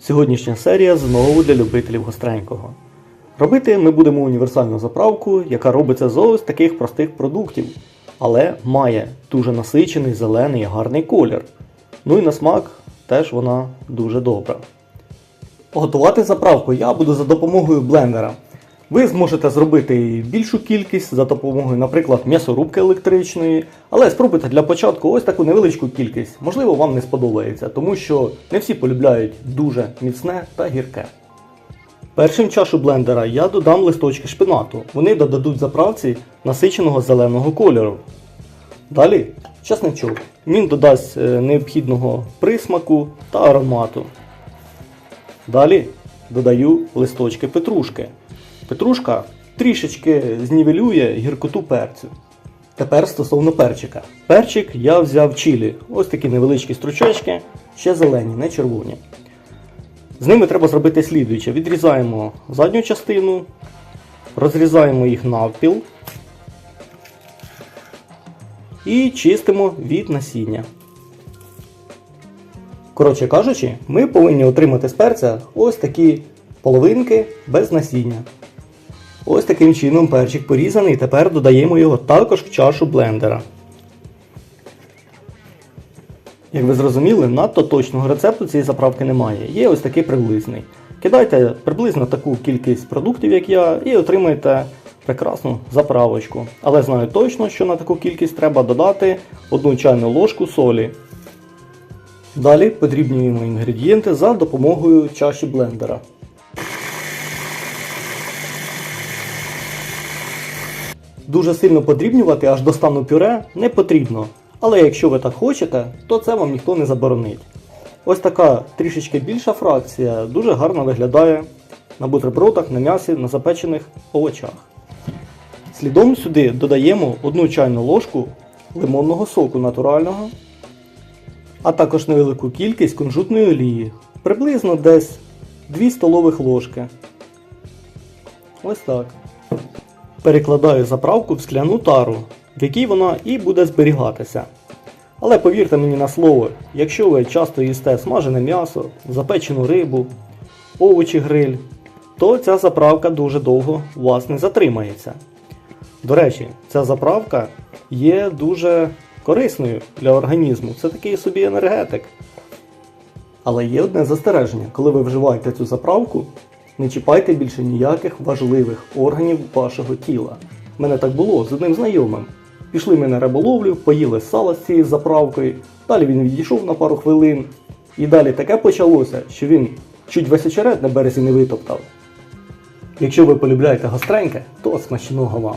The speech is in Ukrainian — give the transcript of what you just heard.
Сьогоднішня серія знову для любителів гостренького. Робити ми будемо універсальну заправку, яка робиться з ось таких простих продуктів, але має дуже насичений зелений гарний колір. Ну і на смак теж вона дуже добра. Готувати заправку я буду за допомогою блендера. Ви зможете зробити більшу кількість за допомогою, наприклад, м'ясорубки електричної, але спробуйте для початку ось таку невеличку кількість. Можливо, вам не сподобається, тому що не всі полюбляють дуже міцне та гірке. Першим чашу блендера я додам листочки шпинату. Вони додадуть заправці насиченого зеленого кольору. Далі часничок. Він додасть е, необхідного присмаку та аромату. Далі додаю листочки петрушки. Петрушка трішечки знівелює гіркоту перцю. Тепер стосовно перчика. Перчик я взяв чилі. Ось такі невеличкі стручечки, ще зелені, не червоні. З ними треба зробити слідуюче. Відрізаємо задню частину, розрізаємо їх навпіл і чистимо від насіння. Коротше кажучи, ми повинні отримати з перця ось такі половинки без насіння. Ось таким чином перчик порізаний, тепер додаємо його також в чашу блендера. Як ви зрозуміли, надто точного рецепту цієї заправки немає. Є ось такий приблизний. Кидайте приблизно таку кількість продуктів, як я, і отримаєте прекрасну заправочку. Але знаю точно, що на таку кількість треба додати 1 чайну ложку солі. Далі подрібнюємо інгредієнти за допомогою чаші блендера. Дуже сильно подрібнювати аж до стану пюре не потрібно. Але якщо ви так хочете, то це вам ніхто не заборонить. Ось така трішечки більша фракція дуже гарно виглядає на бутербродах, на м'ясі, на запечених овочах. Слідом сюди додаємо 1 чайну ложку лимонного соку натурального, а також невелику кількість кунжутної олії, приблизно десь 2 столових ложки. Ось так. Перекладаю заправку в скляну тару, в якій вона і буде зберігатися. Але повірте мені на слово, якщо ви часто їсте смажене м'ясо, запечену рибу, овочі гриль, то ця заправка дуже довго у вас не затримається. До речі, ця заправка є дуже корисною для організму. Це такий собі енергетик. Але є одне застереження, коли ви вживаєте цю заправку, не чіпайте більше ніяких важливих органів вашого тіла. Мене так було з одним знайомим. Пішли ми на риболовлю, поїли сало з цією заправкою, далі він відійшов на пару хвилин. І далі таке почалося, що він чуть весь очерет на березі не витоптав. Якщо ви полюбляєте гостреньке, то смачного вам!